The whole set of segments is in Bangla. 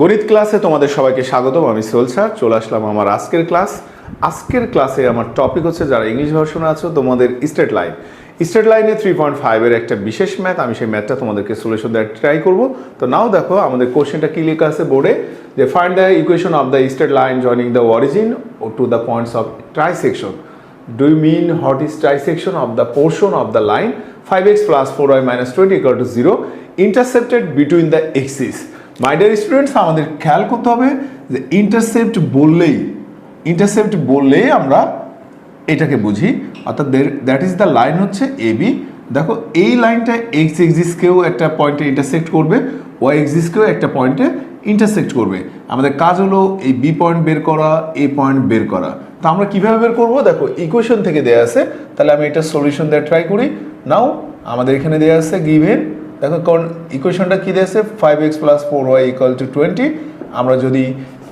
গণিত ক্লাসে তোমাদের সবাইকে স্বাগতম, আমি সোল স্যার। চলে আসলাম আমার আজকের ক্লাস। আজকের ক্লাসে আমার টপিক হচ্ছে যারা ইংলিশ ভার্সনে আছো, তোমাদের স্টেট লাইন স্টেট লাইনে থ্রি পয়েন্ট ফাইভের একটা বিশেষ ম্যাথ আমি সেই ম্যাথটা তোমাদেরকে সলিউশন দেওয়ার ট্রাই করব। তো নাও দেখো, আমাদের কোশ্চেনটা কি লেখা আছে বোর্ডে? যে find the equation of the straight line joining the origin O to the points of trisection Do you mean what of the portion of portion line five line? 5x plus 4y minus 20 equal to 0 intercepted between the axes? My dear students, আমাদের খেয়াল করতে হবে যে ইন্টারসেপ্ট বললেই ইন্টারসেপ্ট বললেই আমরা এটাকে বুঝি। অর্থাৎ দ্যাট ইজ দ্য লাইন হচ্ছে এ বি দেখো, এই লাইনটা এক্স এক্সিসকেও একটা পয়েন্টে ইন্টারসেক্ট করবে ওয়াই এক্সিসকেও একটা পয়েন্টে ইন্টারসেক্ট করবে। আমাদের কাজ হলো এই বি পয়েন্ট বের করা এ পয়েন্ট বের করা। তো আমরা কীভাবে বের করব? দেখো ইকুয়েশন থেকে দেওয়া আছে। তাহলে আমি এটা সলিউশন দেওয়ার ট্রাই করি। নাও আমাদের এখানে দেওয়া আছে গিভেন দেখো কোন ইকুয়েশনটা কি দেয়া আছে five x plus four y equal to twenty আমরা যদি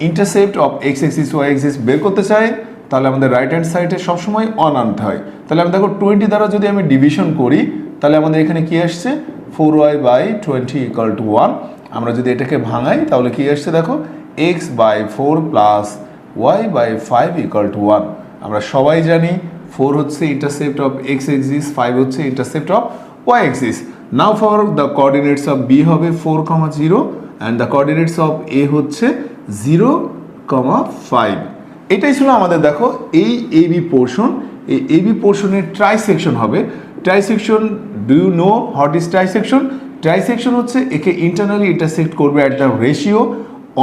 intercept of x axis y axis বের করতে চাই, তাহলে আমাদের রাইট হ্যান্ড সাইডে সবসময় অন আনতে হয়। তাহলে আমি দেখো টোয়েন্টি দ্বারা যদি আমি ডিভিশন করি, তাহলে আমাদের এখানে কি আসছে? Four y by twenty equal to one আমরা যদি এটাকে ভাঙাই, তাহলে কি আসছে দেখো? X by four plus y by five equal to one আমরা সবাই জানি ফোর হচ্ছে intercept of x axis five হচ্ছে intercept of y axis now for the coordinates of B হবে four comma zero and the coordinates of A হচ্ছে জিরো কমা ফাইভ এটাই ছিল আমাদের, দেখো, এই এবি পোর্শন এই এবি পোর্শনের ট্রাইসেকশন হবে। Trisection do you know what is trisection trisection হচ্ছে একে ইন্টারনালি ইন্টারসেক্ট করবে অ্যাট দ্য রেশিও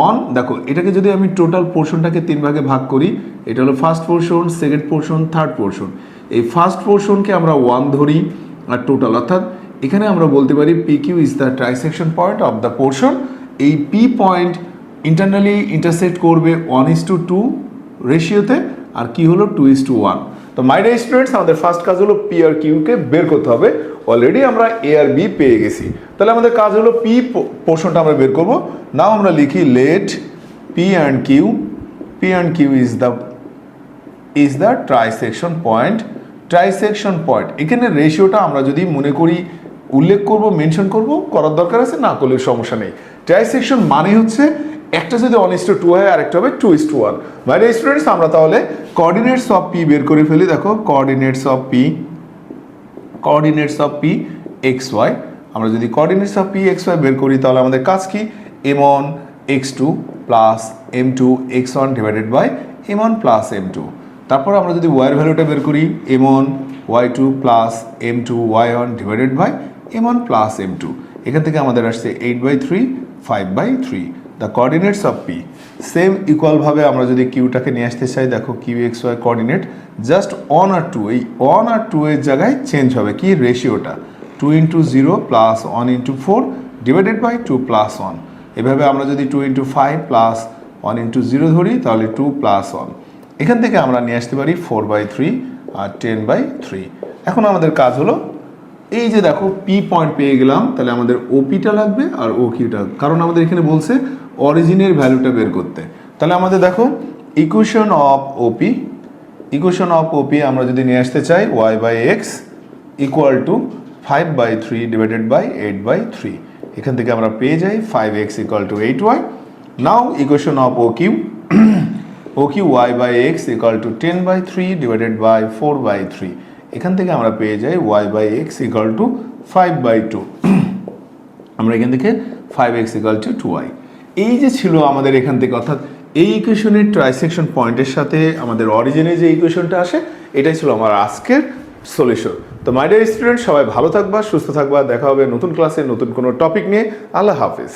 অন দেখো, এটাকে যদি আমি টোটাল পোর্শনটাকে তিন ভাগে ভাগ করি, এটা হলো first portion second portion third portion এই ফার্স্ট পোর্শনকে আমরা ওয়ান ধরি। আর টোটাল অর্থাৎ এখানে আমরা বলতে পারি P Q is the trisection point of the portion এই পি পয়েন্ট ইন্টারনালি ইন্টারসেক্ট করবে ওয়ান ইস টু টু রেশিওতে আর কি হলো টু ইস টু ওয়ান তো মাই ডিয়ার স্টুডেন্টস আমাদের ফার্স্ট কাজ হলো পি আর কিউকে বের করতে হবে। অলরেডি আমরা এ আর বি পেয়ে গেছি। তাহলে আমাদের কাজ হলো পি পোর্শনটা আমরা বের করব। নাও আমরা লিখি let P and Q P and Q is the is the trisection point trisection point এখানে রেশিওটা আমরা যদি মনে করি, উল্লেখ করব মেনশন করব, করার দরকার আছে, না করলে সমস্যা নেই। ট্রাইসেকশন মানে হচ্ছে, একটা যদি ওয়ান ইস টু হয় আর একটা হবে টু ইস টু ওয়ান বাইরে স্টুডেন্টস আমরা তাহলে কোঅর্ডিনেটস অফ পি বের করে ফেলি। দেখো coordinates of P coordinates of P x y আমরা যদি coordinates of P x y বের করি, তাহলে আমাদের কাজ কি? M one x two plus m two x one divided by m one plus m two তারপর আমরা যদি ওয়াইয়ের ভ্যালুটা বের করি m one y two plus m two y one divided by m one plus m two এখান থেকে আমাদের আসছে eight by three five by three the coordinates of P same ইকুয়ালভাবে আমরা যদি কিউটাকে নিয়ে আসতে চাই, দেখো Q x y coordinate just one আর টু এই ওয়ান আর টু এর জায়গায় চেঞ্জ হবে। কি রেশিওটা two? Into zero plus one into four divided by two plus one এভাবে আমরা যদি two into five plus one into zero ধরি, তাহলে টু প্লাস ওয়ান এখান থেকে আমরা নিয়ে আসতে পারি ফোর বাই থ্রি আর টেন বাই থ্রি এখন আমাদের কাজ হলো, এই যে দেখো পি পয়েন্ট পেয়ে গেলাম, তাহলে আমাদের ওপিটা লাগবে আর ও কিউটা কারণ আমাদের এখানে বলছে অরিজিনের ভ্যালুটা বের করতে। তাহলে আমাদের দেখো equation of OP equation of OP আমরা যদি নিয়ে আসতে চাই y by x equal to five by three divided by eight by three এখান থেকে আমরা পেয়ে যাই five x equal to eight y now equation of O Q O Q y by x equal to ten by three divided by four by three. এখান থেকে আমরা পেয়ে যাই y by x equal to five by two. আমরা এখান থেকে five x equal to two y. এই যে ছিল আমাদের এখান থেকে, অর্থাৎ এই ইকুয়েশনের ট্রাইসেকশন পয়েন্টের সাথে আমাদের অরিজিনে যে ইকুয়েশনটা আসে, এটাই ছিল আমার আজকের সলিউশন। তো মাই ডিয়ার স্টুডেন্ট সবাই ভালো থাকবা, সুস্থ থাকবা, দেখা হবে নতুন ক্লাসে নতুন কোনো টপিক নিয়ে। আল্লাহ হাফিজ।